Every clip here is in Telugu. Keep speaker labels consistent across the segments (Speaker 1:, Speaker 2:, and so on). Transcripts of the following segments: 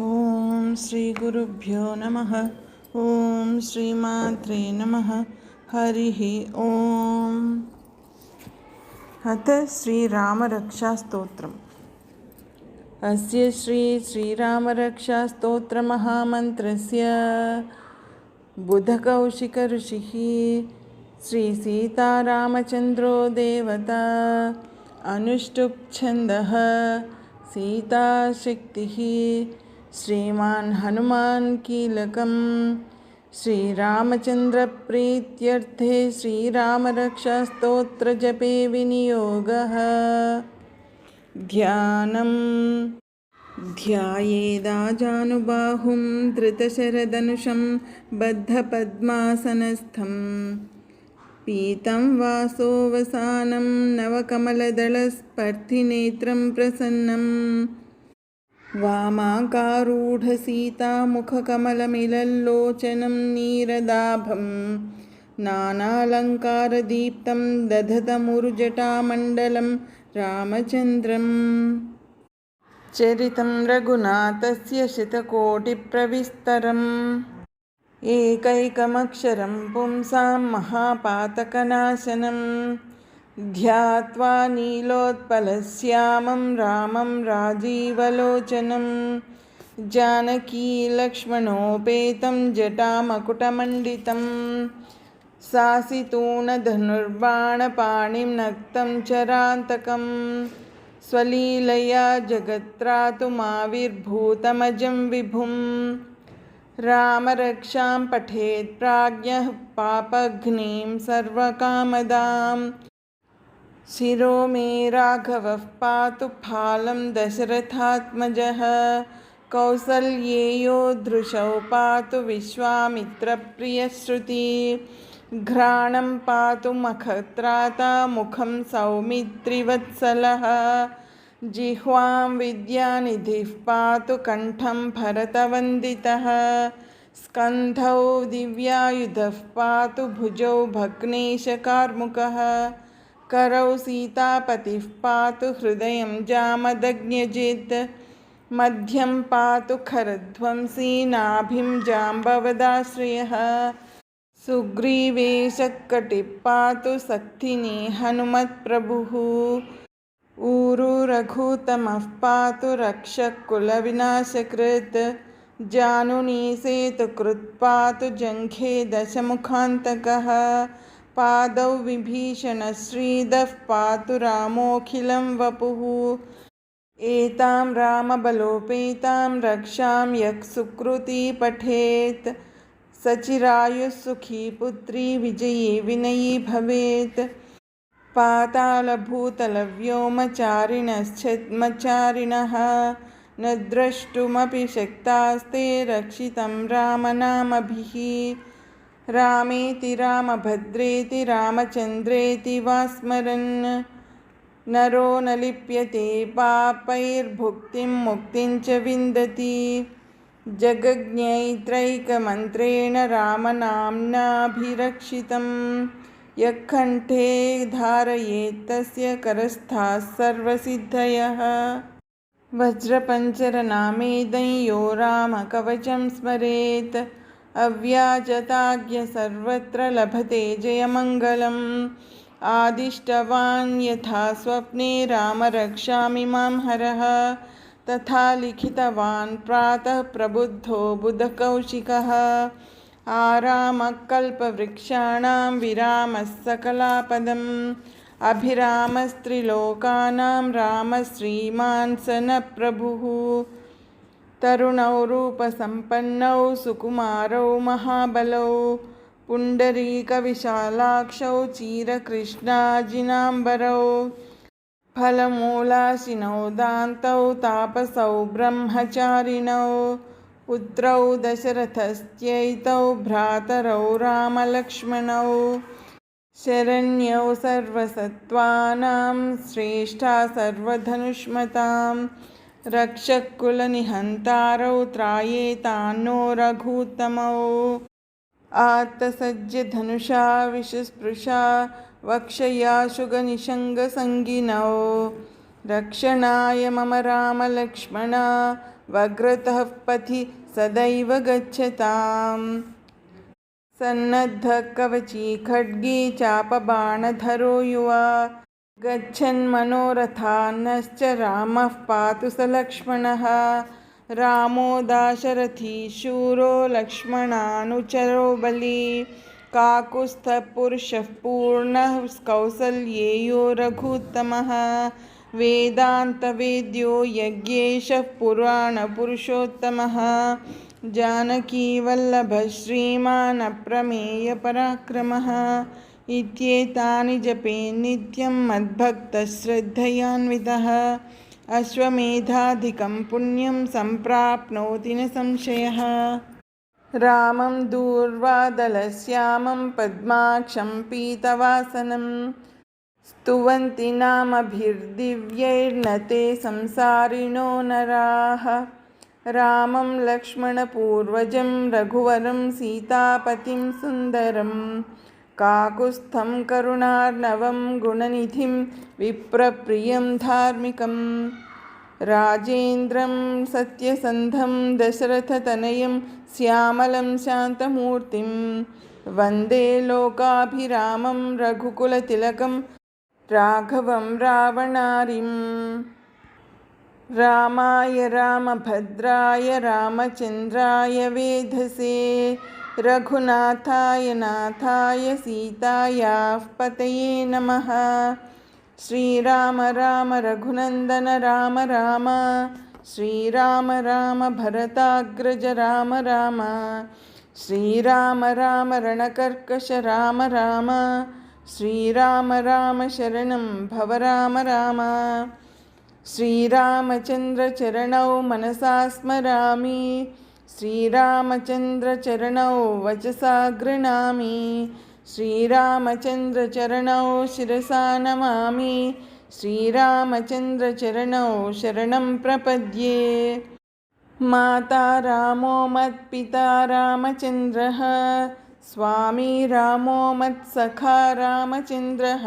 Speaker 1: ఓం శ్రీ గురుభ్యో నమ ఓం శ్రీమాత్రే నమ హరి ఓం అత శ్రీరామరక్షాస్తోత్రం అస్య శ్రీ శ్రీరామరక్షాస్తోత్రమహామంత్రస్య बुधकौशिकऋषिः श्रीसीतारामचन्द्रो देवता अनुष्टुप् छन्दः सीताशक्तिः శ్రీమాన్ హనుమాన్ కీలకం శ్రీరామచంద్రప్రీత్యర్థే శ్రీరామరక్షాస్తోత్రజపే వినియోగ ధ్యానం ధ్యాయేదాజానుబాహుం ధృతశరదనుషం బద్ధపద్మాసనస్థం పీతం వాసోవసానం నవకమలదళస్పర్ధినేత్రం ప్రసన్నం वामाकारूढसीतामुखकमलमिलल्लोचनं नीरदाभं नानालङ्कारदीप्तं दधतमुरुजटामण्डलं रामचन्द्रम् चरितं रघुनाथस्य शतकोटिप्रविस्तरम् एकैकमक्षरं पुंसां महापातकनाशनं ध्यात्वा नीलोत्पलश्यामं रामं राजीवलोचनं जानकीलक्ष्मणोपेतं जटामकुटमण्डितं सासितूणधनुर्बाणपाणिं नक्तं चरान्तकम् स्वलीलया जगत्रातुमाविर्भूतमजं विभुं रामरक्षां पठेत् प्राज्ञः पापघ्नीं सर्वकामदां शिरो मे राघवः पातु दशरथात्मजः। कौसल्येयो दृशौ पातु विश्वामित्रप्रियश्रुति। घ्राणं पातु मखत्राता मुखं सौमित्रिवत्सलः। जिह्वां विद्यानिधिः पातु कण्ठं भरतवन्दितः। स्कन्धौ दिव्यायुधः पातु भुजौ भग्नेशकार्मुकः। करौ सीतापतिः पातु हृदयं जामदग्न्यजित्। मध्यं पातु खरध्वंसी नाभिं जाम्बवदाश्रयः। सुग्रीवेशकटिः पातु सक्थिनी हनुमत्प्रभुः। ऊरु रघुतमः पातु रक्षकुलविनाशकृत्। जानुनी सेतुकृत् पातु जङ्घे दशमुखान्तकः। पादौ विभीषणश्रीदः पातु रामोऽखिलं वपुः। एतां रामबलोपेतां रक्षां यः सुकृती पठेत्। सचिरायुः सुखी पुत्री विजयी विनयी भवेत्। पातालभूतलव्योमचारिणश्छद्मचारिणः न द्रष्टुमपि शक्तास्ते रक्षितं रामनामभिः। रामेति रामभद्रेति रामचन्द्रेति वा स्मरन् नरो न लिप्यते पापैर्भुक्तिं मुक्तिं च विन्दति जगज्ञैत्रैकमन्त्रेण रामनाम्नाभिरक्षितं यः कण्ठे धारयेत् तस्य करस्थाः सर्वसिद्धयः वज्रपञ्चरनामेदं यो रामकवचं स्मरेत् अव्याजताज्ञ सर्वत्र लभते जयमङ्गलम्। आदिष्टवान् यथा स्वप्ने रामरक्षामिमां हरः। तथा लिखितवान् प्रातः प्रबुद्धो बुधकौशिकः। आरामकल्पवृक्षाणां विरामः सकलापदम्। अभिरामस्त्रिलोकानां रामः श्रीमान् स न प्रभुः तरुणौ रूपसम्पन्नौ सुकुमारौ महाबलौ पुण्डरीकविशालाक्षौ चीरकृष्णाजिनाम्बरौ फलमूलाशिनौ दान्तौ तापसौ ब्रह्मचारिणौ पुत्रौ दशरथस्त्यैतौ भ्रातरौ रामलक्ष्मणौ शरण्यौ सर्वसत्त्वानां श्रेष्ठा सर्वधनुष्मतां रक्षकुलनिहन्तारौ त्रायेतान्नो रघुत्तमौ आत्तसज्जधनुषा विशस्पृशा वक्षया शुगनिषङ्गसङ्गिनौ रक्षणाय मम रामलक्ष्मणा वग्रतः पथि सदैव गच्छताम्। सन्नद्धकवची खड्गी चापबाणधरो युवा गच्छन्मनोरथान्नश्च रामः पातु स लक्ष्मणः। रामो दाशरथी शूरो लक्ष्मणानुचरो बली। काकुत्स्थपुरुषः पूर्णः कौसल्येयो रघुत्तमः। वेदान्तवेद्यो यज्ञेशः पुराणपुरुषोत्तमः। जानकीवल्लभः श्रीमान् अप्रमेयपराक्रमः। इत्येतानि जपे नित्यं मद्भक्तश्रद्धयान्वितः अश्वमेधाधिकं पुण्यं सम्प्राप्नोति न संशयः रामं दूर्वादलश्यामं पद्माक्षं पीतवासनं स्तुवन्ति नामभिर्दिव्यैर्न ते संसारिणो नराः रामं लक्ष्मणपूर्वजं रघुवरं सीतापतिं सुन्दरं కాకుస్థం కరుణార్ణవం గుణనిధిం విప్రప్రియం ధార్మికం రాజేంద్రం సత్యసంధం దశరథతనయం శ్యామలం శాంతమూర్తిం వందే లోకాభిరామం రఘుకులతిలకం రాఘవం రావణారిం రామాయ రామభద్రాయ రామచంద్రాయ వేధసే రఘునాథాయ నాథాయ సీతాయాః పతయే నమ శ్రీరామ రామ రఘునందన రామ రామ శ్రీరామ రామ భరతాగ్రజ రామ రామ శ్రీరామ రామ రణకర్కశ రామ రామ శ్రీరామ రామ శరణం భవ రామ రామ శ్రీరామచంద్రచరణౌ మనసా స్మరామి श्रीरामचन्द्रचरणौ वचसा गृह्णामि। श्रीरामचन्द्रचरणौ शिरसा नमामि। श्रीरामचन्द्रचरणौ शरणं प्रपद्ये। माता रामो मत्पिता रामचन्द्रः। स्वामी रामो मत्सखा रामचन्द्रः।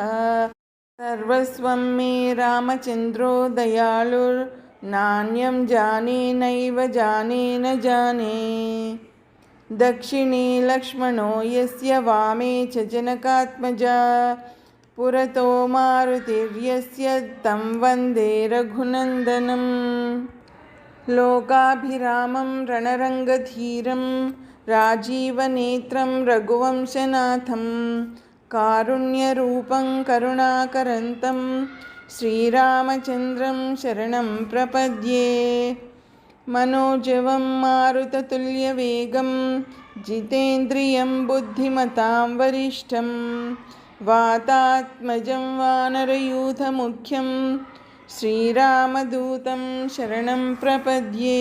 Speaker 1: सर्वस्वं मे रामचन्द्रो दयालुर्नान्यं जाने नैव जाने न जाने। दक्षिणे लक्ष्मणो यस्य वामे च जनकात्मजा। पुरतो मारुतिर्यस्य तं वंदे रघुनन्दनम्। लोकाभिरामं रणरङ्गधीरं, राजीवनेत्रं रघुवंशनाथं कारुण्यरूपं करुणाकरन्तं श्रीरामचन्द्रं शरणं प्रपद्ये मनोजवं मारुततुल्यवेगं जितेन्द्रियं बुद्धिमतां वरिष्ठं वातात्मजं वानरयूथमुख्यं श्रीरामदूतं शरणं प्रपद्ये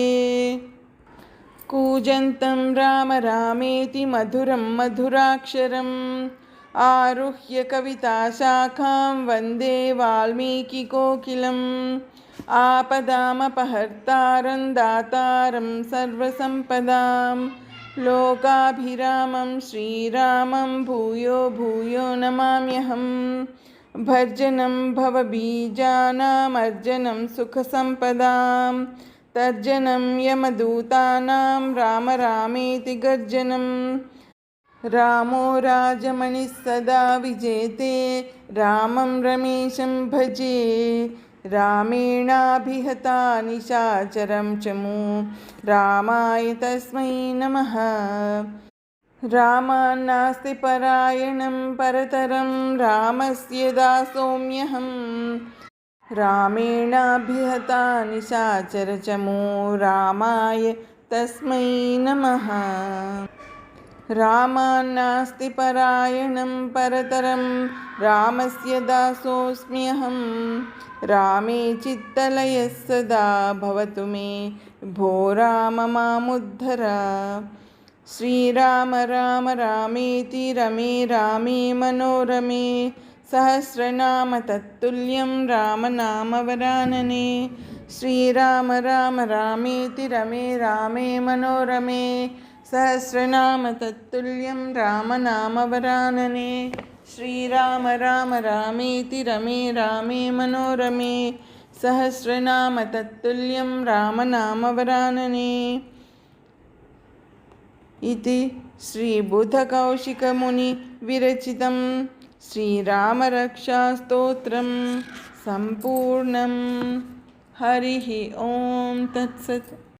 Speaker 1: कूजन्तं राम रामेति मधुरं मधुराक्षरम् आरुह्य कविताशाखां वंदे वाल्मीकिकोकिलम्। आपदामपहर्तारं दातारं सर्वसम्पदां। लोकाभिरामं श्रीरामं भूयो भूयो नमाम्यहम्। भर्जनं भवबीजानामर्जनं सुखसम्पदां। तर्जनं यमदूतानां राम रामेति गर्जनं रामो राजमणिः सदा विजेते रामं रमेशं भजे। रामेणाभिहता निशाचरं च मू रामाय तस्मै नमः। रामान्नास्ति परायणं परतरं रामस्य दासोऽम्यहं रामेणाभिहता निशाचरचमो रामाय तस्मै नमः रामान्नास्ति परायणं परतरं रामस्य दासोऽस्म्यहं। रामे चित्तलयः सदा भवतु मे भो राम मामुद्धर। श्रीराम राम रामेति रमे रामे मनोरमे सहस्रनाम तत्तुल्यं रामनामवरानने श्रीराम राम रामेति रमे रामे मनोरमे सहस्रनाम तत्तुल्यं रामनामवरानने। श्रीराम राम रामेति रमे, रामे मनोरमे। सहस्रनाम तत्तुल्यं रामनामवरानने। इति श्रीबुधकौशिकमुनिविरचितं श्रीरामरक्षास्तोत्रं सम्पूर्णं। हरिः ॐ तत्सत्।